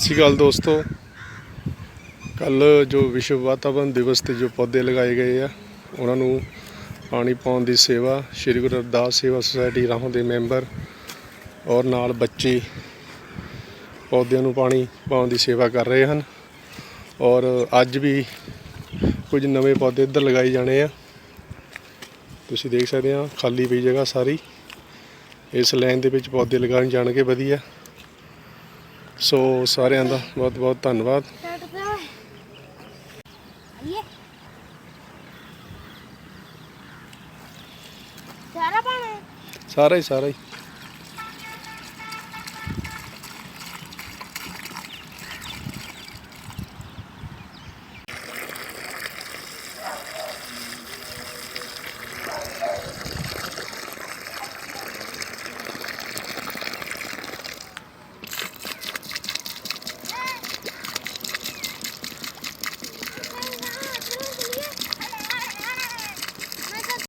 ਸ਼੍ਰੀ ਅਕਾਲ ਦੋਸਤੋ। ਕੱਲ ਜੋ ਵਿਸ਼ਵ ਵਾਤਾਵਰਣ ਦਿਵਸ ਤੇ ਜੋ ਪੌਦੇ ਲਗਾਏ ਗਏ ਆ, ਉਹਨਾਂ ਨੂੰ ਪਾਣੀ ਪਾਉਣ ਦੀ ਸੇਵਾ ਸ਼੍ਰੀ ਗੁਰੂ ਅਰਦਾਸ ਸੇਵਾ ਸੁਸਾਇਟੀ ਰਾਹੋਂ ਦੇ ਮੈਂਬਰ ਔਰ ਨਾਲ ਬੱਚੇ ਪੌਦਿਆਂ ਨੂੰ ਪਾਣੀ ਪਾਉਣ ਦੀ ਸੇਵਾ ਕਰ ਰਹੇ ਹਨ। ਔਰ ਅੱਜ ਵੀ ਕੁਝ ਨਵੇਂ ਪੌਦੇ ਇੱਧਰ ਲਗਾਏ ਜਾਣੇ ਆ। ਤੁਸੀਂ ਦੇਖ ਸਕਦੇ ਆ, ਖਾਲੀ ਪਈ ਜਗ੍ਹਾ ਸਾਰੀ। ਇਸ ਲਾਈਨ ਦੇ ਵਿੱਚ ਪੌਦੇ ਲਗਾਉਣ ਜਾਣਗੇ, ਵਧੀਆ। ਸੋ ਸਾਰਿਆਂ ਦਾ ਬਹੁਤ ਬਹੁਤ ਧੰਨਵਾਦ। ਸਾਰਾ ਪਾਣਾ ਸਾਰਾ ਹੀ ਸਾਰਾ ਹੀ।